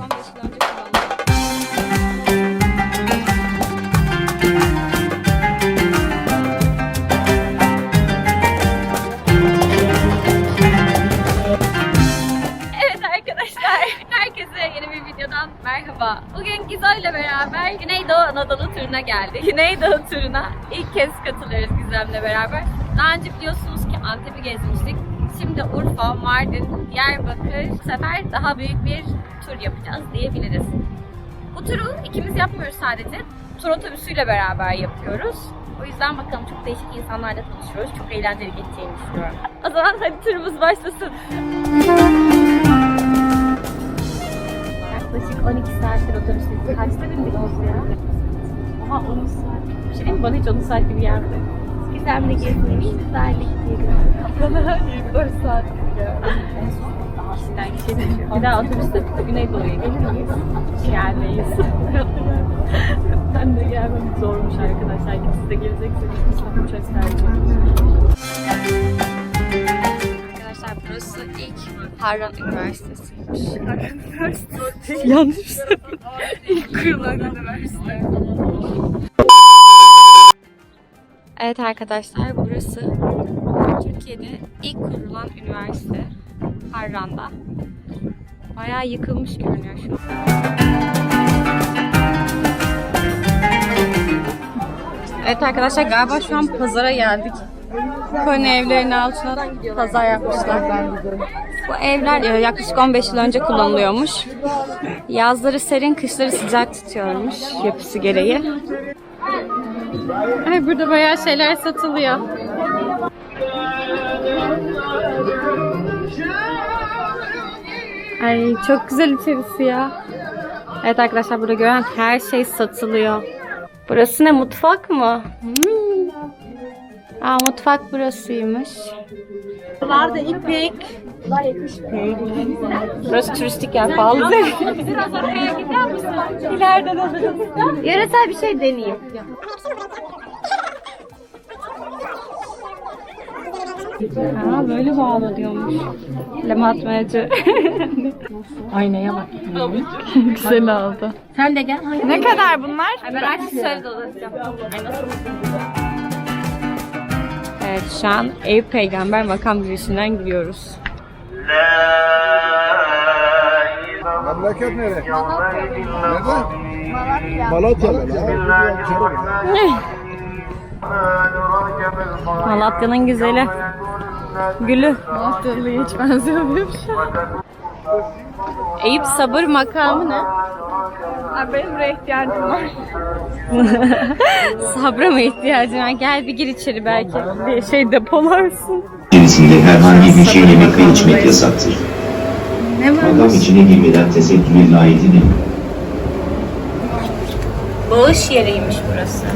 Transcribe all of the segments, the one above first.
yıl önce kullanılıyor. Evet arkadaşlar, herkese yeni bir videodan merhaba. Bugün Gizo ile beraber Güneydoğu Anadolu turuna geldik. Güneydoğu turuna ilk kez katılıyoruz Gizem'le beraber. Daha önce biliyorsunuz ki Antep'i gezmiştik. Şimdi Urfa, Mardin, Diyarbakır, bu sefer daha büyük bir tur yapacağız diyebiliriz. Bu turu ikimiz yapmıyoruz sadece. Tur otobüsüyle beraber yapıyoruz. O yüzden bakalım çok değişik insanlarla tanışıyoruz. Çok eğlenceli geçeceğini düşünüyorum. O zaman hadi turumuz başlasın. Yaklaşık 12 saattir otobüsteyiz. Kaçta bindik biz ya? Oha 10 saat. Bir şey diyeyim mi? Bana hiç 10 saat gibi geldi. Gizemle gezmeyi güzellik diye. Bana 24 saat Kişiden kişiye değişiyor. Bir daha otobüste Güneydoğu'ya gelir miyiz? Gelmeyiz. ben de gelmem zormuş arkadaşlar. Siz de gelecekseniz lütfen çok tercih Arkadaşlar burası ilk Harran Üniversitesi'ymiş. Harran Üniversitesi. Yanlış söyledim. İlk kurulan üniversite. Evet arkadaşlar burası Türkiye'de ilk kurulan üniversite Harran'da. Bayağı yıkılmış görünüyor şu an. Evet arkadaşlar galiba şu an pazara geldik. Konu evlerinin altına pazar yapmışlar. Bu evler e, yaklaşık 15 yıl önce kullanılıyormuş. Yazları serin, kışları sıcak tutuyormuş yapısı gereği. Ay burada bayağı şeyler satılıyor. Ay çok güzel içerisi ya. Evet arkadaşlar burada gören her şey satılıyor. Burası ne mutfak mı? Hmm. Aa mutfak burasıymış. Var da ipek. Burası turistik yer pahalı. Biraz oraya gider misin? İleriden alırız. Yöresel bir şey deneyeyim. Aa böyle bağlanıyormuş. Lematmacı. Aynaya bak. Güzel oldu. Sen de gel. Ne kadar bunlar? Ay ben artık dolaşacağım. Evet şu an Eyüp Peygamber makam girişinden giriyoruz. Memleket nere? Nerede? Malatya. Malatya. Malatya'nın güzeli. Gülü. Malatyalı'ya hiç benzemiyormuş. Eyüp sabır makamı ne? Benim buraya ihtiyacım var. Sabra mı ihtiyacın var? Gel bir gir içeri belki. Bir şey depolarsın. içerisinde herhangi bir şey yemek ve içmek yasaktır. Ne Adam içine girmeden tesettüre layıkını Bağış yeriymiş burası.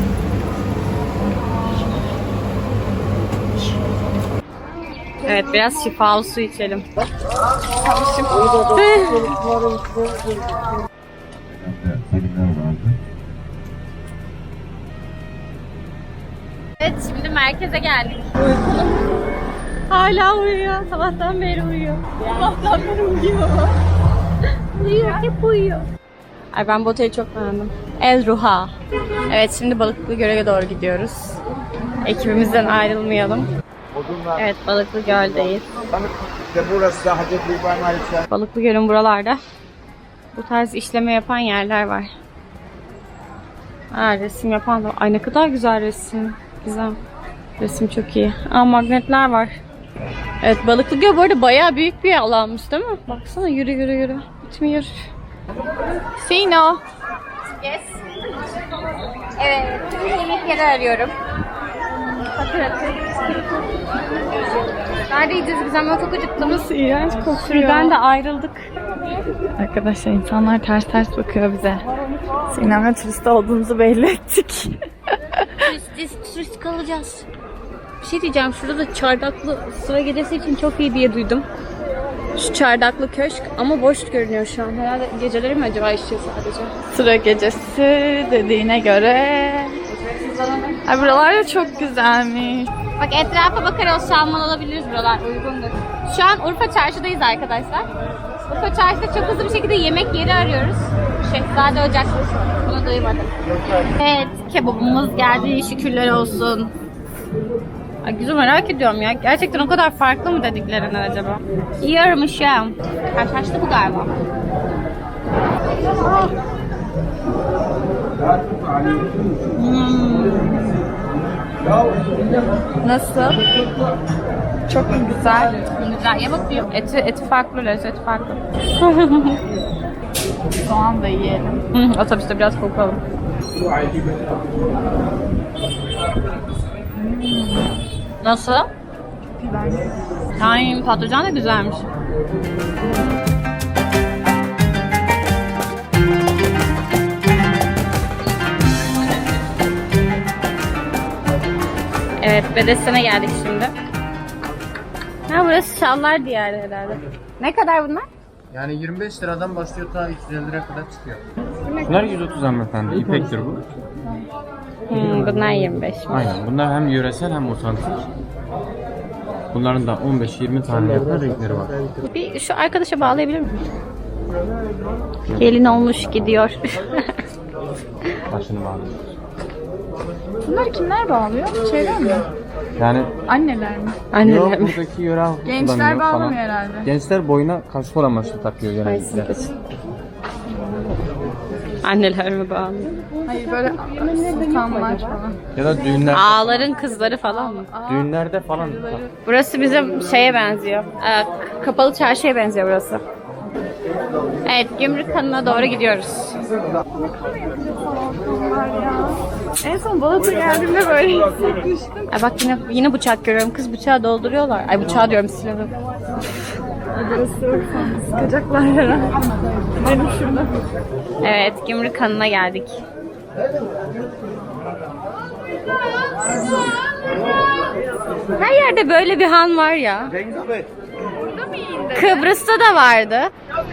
Evet biraz şifalı su içelim. Evet şimdi merkeze geldik. Hala uyuyor. Sabahtan beri uyuyor. Sabahtan beri uyuyor. uyuyor. Hep uyuyor. Ay ben bu oteli çok beğendim. El Ruha. Evet şimdi Balıklı Göl'e doğru gidiyoruz. Ekibimizden ayrılmayalım. Evet Balıklı Göl'deyiz. Burası da Hacetli İbrahim Aleyhisselam. Balıklı Göl'ün buralarda bu tarz işleme yapan yerler var. Ha, resim yapan da Ay ne kadar güzel resim. Güzel. Resim çok iyi. Aa magnetler var. Evet Balıklı Göl bu arada bayağı büyük bir alanmış değil mi? Baksana yürü yürü yürü. Bitmiyor. Sino. Yes. Evet, yemek yeri arıyorum. Nerede yiyeceğiz Gizem? Ben çok acıktım. Nasıl iğrenç kokuyor. Sürüden de ayrıldık. Arkadaşlar insanlar ters ters bakıyor bize. Sinem'le turist olduğumuzu belli ettik. Turist, turist kalacağız. Bir şey diyeceğim. Şurada da çardaklı sıra gecesi için çok iyi diye duydum. Şu çardaklı köşk ama boş görünüyor şu an. Herhalde geceleri mi acaba işliyor sadece? Sıra gecesi dediğine göre. Ay buralar da çok güzelmiş. Bak etrafa bakar o salman alabiliriz buralar uygundur. Şu an Urfa çarşıdayız arkadaşlar. Urfa Çarşı'da çok hızlı bir şekilde yemek yeri arıyoruz. Şehzade Ocak. Bunu duymadım. Evet, kebabımız geldi. Şükürler olsun. Ay güzel merak ediyorum ya. Gerçekten o kadar farklı mı dediklerinden acaba? Yiyormuş ya. Karşılaştı bu galiba. Nasıl? Çok mu güzel? Güzel. Ye bakayım. Eti, eti farklı, lezzeti farklı. Soğan da yiyelim. Hı, otobüste biraz kokalım. Nasıl? Ay patlıcan da güzelmiş. Evet, Bedesten'e geldik şimdi. Ha burası Şallar Diyarı herhalde. Ne kadar bunlar? Yani 25 liradan başlıyor ta 250 lira kadar çıkıyor. Bunlar 130 hanımefendi. İpektir bu. Hmm, bunlar 25. Aynen. Bunlar hem yöresel hem otantik. Bunların da 15-20 tane yakın renkleri var. Bir şu arkadaşa bağlayabilir miyim? Gelin olmuş gidiyor. Başını bağlıyor. Bunları kimler bağlıyor? Şeyler mi? Yani Anneler mi? yok Anneler mi? buradaki yöre halkı Gençler kullanıyor bağlamıyor falan. herhalde. Gençler boyuna kaşkol amaçlı takıyor genellikle. Anneler mi bağlı? Hayır böyle sultanlar falan. Ya da düğünler, Ağaların kızları falan mı? düğünlerde falan. Burası bizim şeye benziyor. Ee, kapalı çarşıya benziyor burası. Evet, Gümrük Hanı'na doğru gidiyoruz. En son Balat'a geldiğimde böyle hissetmiştim. Ay bak yine yine bıçak görüyorum. Kız bıçağı dolduruyorlar. Ay bıçağı diyorum silahı. Sıkacaklar herhalde. Benim şurada. Evet, Gümrük Hanı'na geldik. Her yerde böyle bir han var ya. Kıbrıs'ta da vardı.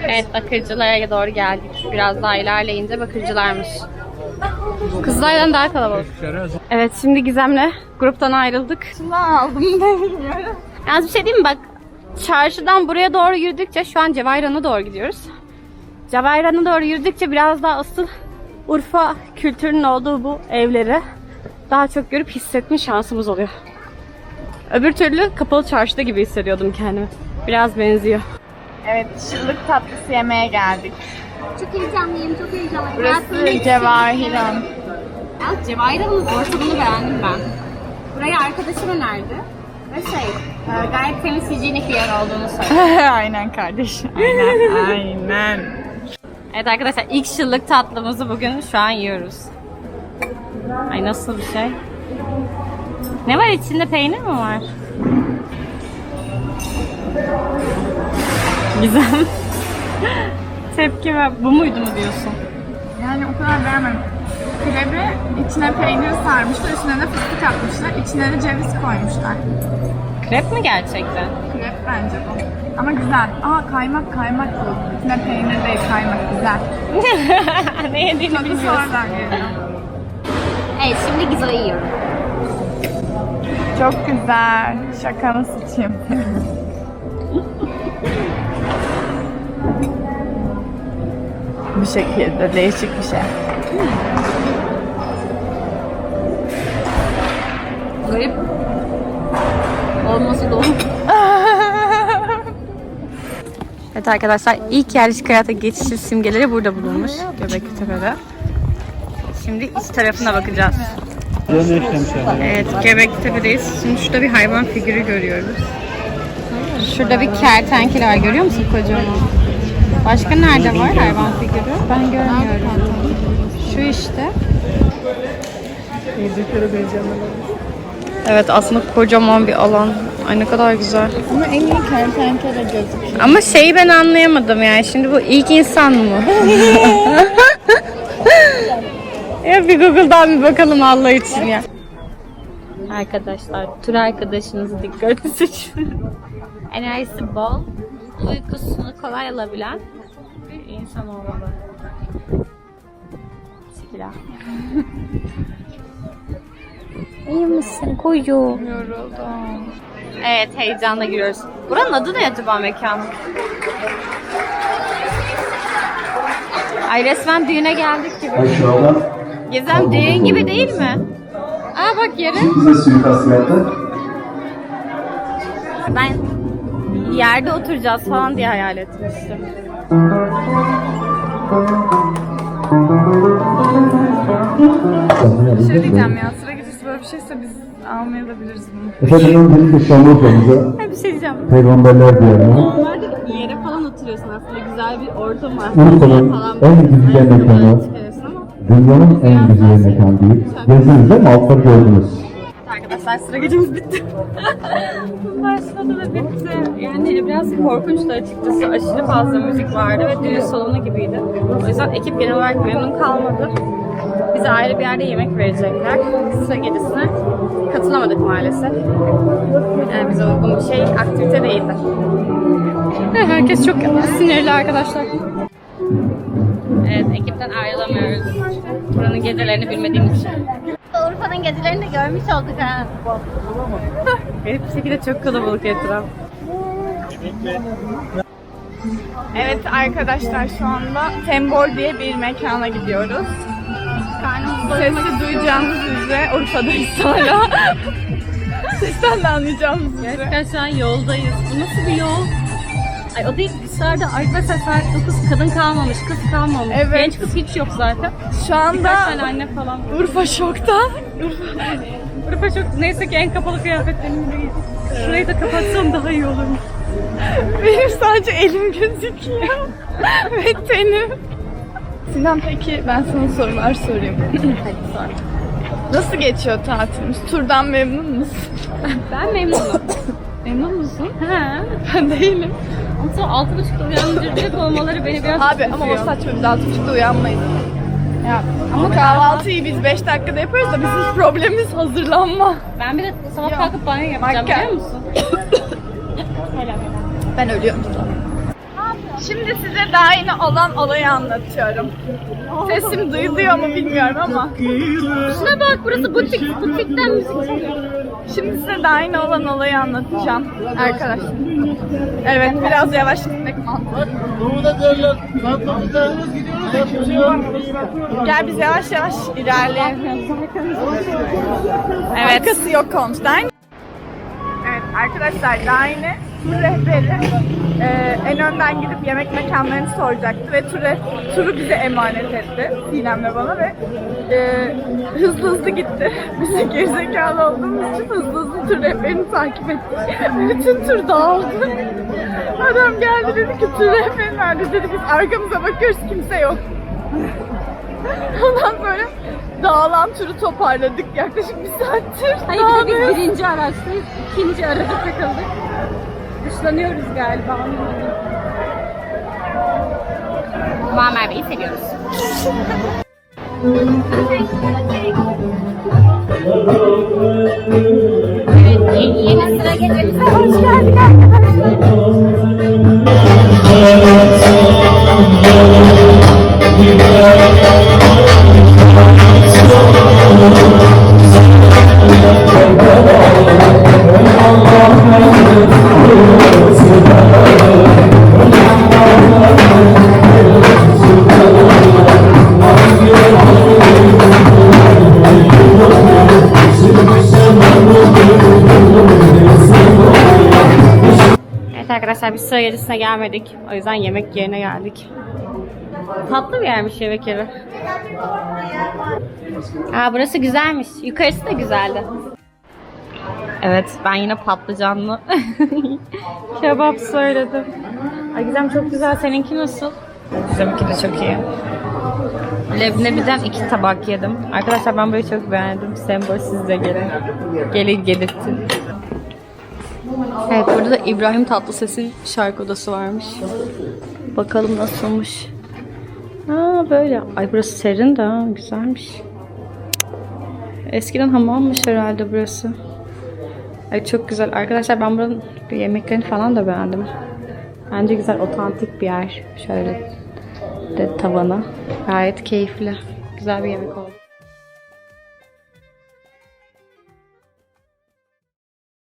Evet, bakırcılara doğru geldik. Biraz daha ilerleyince bakırcılarmış. Kızlardan daha kalabalık. Evet, şimdi Gizem'le gruptan ayrıldık. Şunu aldım bilmiyorum. Yalnız bir şey diyeyim mi? Bak, çarşıdan buraya doğru yürüdükçe şu an Cevayran'a doğru gidiyoruz. Cevayran'a doğru yürüdükçe biraz daha asıl Urfa kültürünün olduğu bu evleri daha çok görüp hissetme şansımız oluyor. Öbür türlü kapalı çarşıda gibi hissediyordum kendimi. Biraz benziyor. Evet, şıllık tatlısı yemeye geldik. Çok heyecanlıyım, çok heyecanlıyım. Burası Cevahiran. Ya Cevayran'ın ortamını beğendim ben. Burayı arkadaşım önerdi. Ve şey, e, gayet temiz hijyenik bir yer olduğunu söyledi. aynen kardeş. Aynen, aynen. Evet arkadaşlar ilk şıllık tatlımızı bugün şu an yiyoruz. Ay nasıl bir şey? Ne var içinde peynir mi var? Güzel. Tepki ver. Bu muydu mu diyorsun? Yani o kadar beğenmedim. Krebi içine peynir sarmışlar, üstüne de fıstık atmışlar, içine de ceviz koymuşlar. Krep mi gerçekten? Krep bence bu. Ama güzel. Aa kaymak kaymak bu. İçine peynir değil kaymak güzel. ne yediğini Tadı bilmiyorsun. sonradan geliyor. Evet şimdi gizoyu yiyorum. Çok güzel. Şakanı sıçayım. Bu şekilde değişik bir şey. Garip. Olması doğru. Evet arkadaşlar ilk yerleşik hayata geçiş simgeleri burada bulunmuş. Göbeklitepe'de. Şimdi iç tarafına bakacağız. Evet Göbeklitepe'deyiz. Şimdi şurada bir hayvan figürü görüyoruz. Şurada bir kertenkele var görüyor musun kocaman? Başka nerede var hayvan figürü? Ben görmüyorum. Şu işte. Evet aslında kocaman bir alan. Ay ne kadar güzel. Ama en iyi kertenkele gözüküyor. Ama şeyi ben anlayamadım yani. Şimdi bu ilk insan mı? ya bir Google'dan bir bakalım Allah için ya. Arkadaşlar, tur arkadaşınızı dikkatli seçin. Enerjisi bol, uykusunu kolay alabilen bir insan olmalı. Sikila. İyi misin koyucu? Yoruldum. Evet heyecanla giriyoruz. Buranın adı ne acaba mekanın? Ay resmen düğüne geldik gibi. Aşağıda Gizem düğün gibi değil mi? Aa bak yere. bize suikast yaptı. Ben yerde oturacağız falan diye hayal etmiştim. Bir şey diyeceğim ya sıra gecesi böyle bir şeyse biz almayabiliriz bunu. Efendim benim de Şanlıurfa'mıza Bir şey diyeceğim. peygamberler diyarına Normalde yere falan oturuyorsun aslında güzel bir ortam var. Urfa'nın en güzel mekanı, dünyanın en güzel mekanı değil. Gezdiniz değil mi? Altları gördünüz. arkadaşlar sıra gecemiz bitti. Başladı ve bitti. Yani biraz korkunçtu açıkçası. Aşırı fazla müzik vardı ve düğün salonu gibiydi. O yüzden ekip genel olarak memnun kalmadı. Bize ayrı bir yerde yemek verecekler. Sıra gecesine katılamadık maalesef. Yani bize uygun bir şey, aktivite değildi. Herkes çok sinirli arkadaşlar. Evet, ekipten ayrılamıyoruz. Buranın gecelerini bilmediğimiz için. Avrupa'nın gecelerini de görmüş olduk ha. Garip bir şekilde çok kalabalık etraf. Evet arkadaşlar şu anda Tembol diye bir mekana gidiyoruz. Sesi duyacağınız üzere Urfa'dayız hala. Sesten de anlayacağınız üzere. Gerçekten şu an yoldayız. Bu nasıl bir yol? Ay o değil dışarıda mesela saat 9 kadın kalmamış, kız kalmamış. Evet. Genç kız hiç yok zaten. Şu anda Birkaç tane anne falan. Urfa şokta. Urfa çok neyse ki en kapalı kıyafetlerim değil. Şurayı da kapatsam daha iyi olur. Benim sadece elim gözüküyor. Ve tenim. Sinan peki ben sana sorular sorayım. Hadi sor. Nasıl geçiyor tatilimiz? Turdan memnun musun? Ben memnunum. Memnun musun? ha. Ben değilim. Ama sonra altı buçukta uyandıracak olmaları beni biraz Abi ama o saçma biz altı buçukta uyanmayız. Ya, ama kahvaltıyı biz 5 dakikada yapıyoruz da bizim problemimiz hazırlanma. Ben bir de sabah kalkıp banyo yapacağım Makyaj. biliyor musun? Ben ölüyorum. Şimdi size daha yeni olan olayı anlatıyorum. Sesim duyuluyor mu bilmiyorum ama. Şuna bak burası butik. Butikten müzik çalıyor. Şimdi size daha yeni olan olayı anlatacağım arkadaşlar. Evet biraz yavaş gitmek mantıklı. Gel biz yavaş yavaş ilerleyelim. Evet. Arkası yok olmuş. Yeni- Evet arkadaşlar daha yeni tur rehberi e, en önden gidip yemek mekanlarını soracaktı ve tur, turu bize emanet etti Sinem'le bana ve e, hızlı hızlı gitti. Biz de gerizekalı olduğumuz için hızlı hızlı tur rehberini takip ettik. Bütün tur dağıldı. Adam geldi dedi ki tur rehberi nerede dedi. Biz arkamıza bakıyoruz kimse yok. Ondan sonra dağılan turu toparladık yaklaşık bir saattir. Hayır bir de biz birinci araçtayız. ikinci arada takıldık. Dışlanıyoruz galiba. Muammer Bey'i seviyoruz. evet, yeni, yeni sıra gecemize hoş geldik arkadaşlar. Gecesine gelmedik. O yüzden yemek yerine geldik. Tatlı bir yermiş yemek yeri. Aa burası güzelmiş. Yukarısı da güzeldi. Evet ben yine patlıcanlı kebap söyledim. Ay Gizem çok güzel. Seninki nasıl? Gizem'inki de çok iyi. Leblebi'den iki tabak yedim. Arkadaşlar ben burayı çok beğendim. Sembol siz de gelin. Gelin gelirtin. Evet burada da İbrahim Tatlıses'in şarkı odası varmış. Bakalım nasılmış. Aa böyle. Ay burası serin de güzelmiş. Eskiden hamammış herhalde burası. Ay çok güzel. Arkadaşlar ben buranın yemeklerini falan da beğendim. Bence güzel, otantik bir yer. Şöyle de tavanı. Gayet keyifli. Güzel bir yemek oldu.